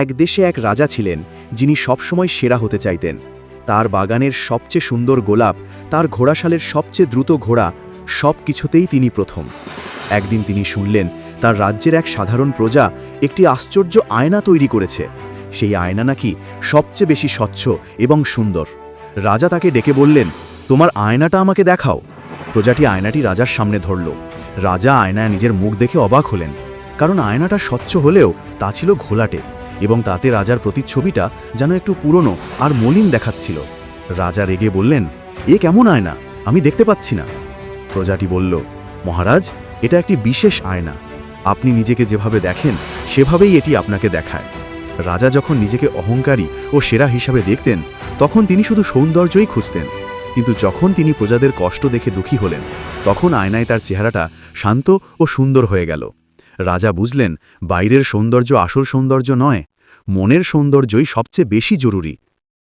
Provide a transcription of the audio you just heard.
এক দেশে এক রাজা ছিলেন, যিনি সবসময় সেরা হতে চাইতেন। তার বাগানের সবচেয়ে সুন্দর গোলাপ, তার ঘোড়াশালের সবচেয়ে দ্রুত ঘোড়া সব কিছুতেই তিনি প্রথম। একদিন তিনি শুনলেন, তার রাজ্যের এক সাধারণ প্রজা একটি আশ্চর্য আয়না তৈরি করেছে। সেই আয়না নাকি সবচেয়ে বেশি স্বচ্ছ এবং সুন্দর। রাজা তাকে ডেকে বললেন, তোমার আয়নাটা আমাকে দেখাও। প্রজাটি আয়নাটি রাজার সামনে ধরল। রাজা আয়নায় নিজের মুখ দেখে অবাক হলেন, কারণ আয়নাটা স্বচ্ছ হলেও তা ছিল ঘোলাটে। এবং তাতে রাজার প্রতিচ্ছবিটা যেন একটু পুরনো আর মলিন দেখাচ্ছিল। রাজা রেগে বললেন, এ কেমন আয়না? আমি দেখতে পাচ্ছি না। প্রজাটি বলল, মহারাজ, এটা একটি বিশেষ আয়না। আপনি নিজেকে যেভাবে দেখেন, সেভাবেই এটি আপনাকে দেখায়। রাজা যখন নিজেকে অহংকারী ও সেরা হিসাবে দেখতেন, তখন তিনি শুধু সৌন্দর্যই খুঁজতেন। কিন্তু যখন তিনি প্রজাদের কষ্ট দেখে দুঃখী হলেন, তখন আয়নায় তার চেহারাটা শান্ত ও সুন্দর হয়ে গেল। রাজা বুঝলেন বাইরের সৌন্দর্য আসল সৌন্দর্য নয় মনের সৌন্দর্যই সবচেয়ে বেশি জরুরি।